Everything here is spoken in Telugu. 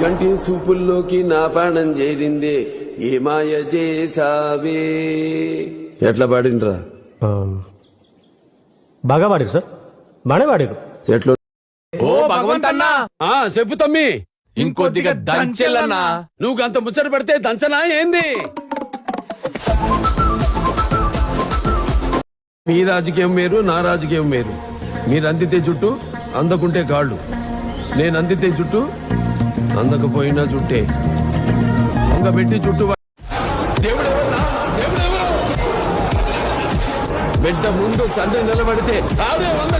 కంటి సూపుల్లోకి నా ప్రాణం చేరిందే. ఏ మాయ చేసావే ఎట్లా పాడిండ్రా? బాగా పాడారు సార్. బాగానే పాడారు. ఎట్లా? ఓ భగవంతన్నా! ఆ చెప్పు తమ్మి. ఇంకొద్దిగా దంచెలన్నా! నువ్వు అంత ముచ్చట పెడితే దంచనా ఏంది? మీ రాజకీయం వేరు నా రాజకీయం వేరు. మీరు అందితే జుట్టు అందకుంటే కాళ్ళు నేను అందితే జుట్టు అందకపోయినా జుట్టే పెట్టి జుట్టు? దేవుడెవరు? బిడ్డ ముందు తండ్రి నిలబడితే ఆడే వంద